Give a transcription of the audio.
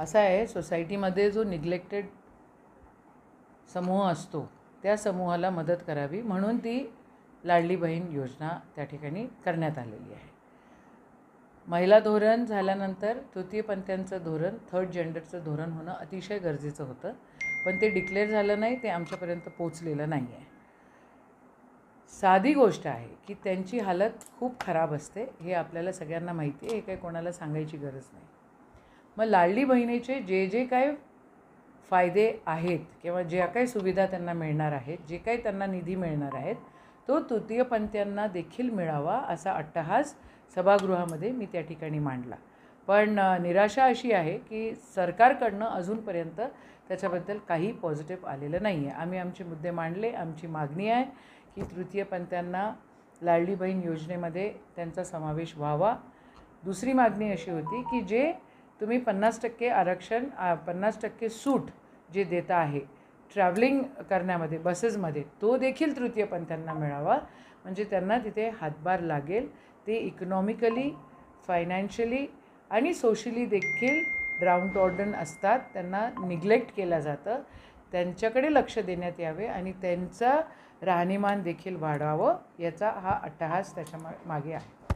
असा आहे सोसायटीमध्ये जो निग्लेक्टेड समूह असतो त्या समूहाला मदत करावी म्हणून ती लाडली बहीण योजना त्या ठिकाणी करण्यात आलेली आहे. महिला धोरण झाल्यानंतर तृतीयपंथ्यांचं धोरण थर्ड जेंडरचं धोरण होणं अतिशय गरजेचं होतं पण ते डिक्लेअर झालं नाही ते आमच्यापर्यंत पोचलेलं नाही आहे साधी गोष्ट आहे की त्यांची हालत खूप खराब असते हे आपल्याला सगळ्यांना माहिती आहे हे काही कोणाला सांगायची गरज नाही. मग लाडली बहिणीचे जे जे काय फायदे आहेत किंवा ज्या काही सुविधा त्यांना मिळणार आहेत जे काही त्यांना निधी मिळणार आहेत तो तृतीयपंथीयांना देखील मिळावा असा अट्टहास सभागृहामध्ये मी त्या ठिकाणी मांडला. पण निराशा अशी आहे की सरकारकडनं अजूनपर्यंत त्याच्याबद्दल काही पॉझिटिव्ह आलेलं नाही आहे आम्ही आमचे मुद्दे मांडले आमची मागणी आहे की तृतीयपंथीयांना लाडली बहीण योजनेमध्ये त्यांचा समावेश व्हावा. दुसरी मागणी अशी होती की जे तुम्ही पन्नास टक्के आरक्षण पन्नास टक्के सूट जे देता आहे ट्रॅव्हलिंग करण्यामध्ये बसेसमध्ये तो देखील तृतीयपंथ्यांना मिळावा. म्हणजे त्यांना तिथे हातभार लागेल. ते इकॉनॉमिकली फायनान्शियली आणि सोशली देखील डाऊन असतात. त्यांना निग्लेक्ट केलं जातं. त्यांच्याकडे लक्ष देण्यात यावे आणि त्यांचं राहणीमान देखील वाढावं याचा हा अट्टहास त्याच्या मा- मागे आहे.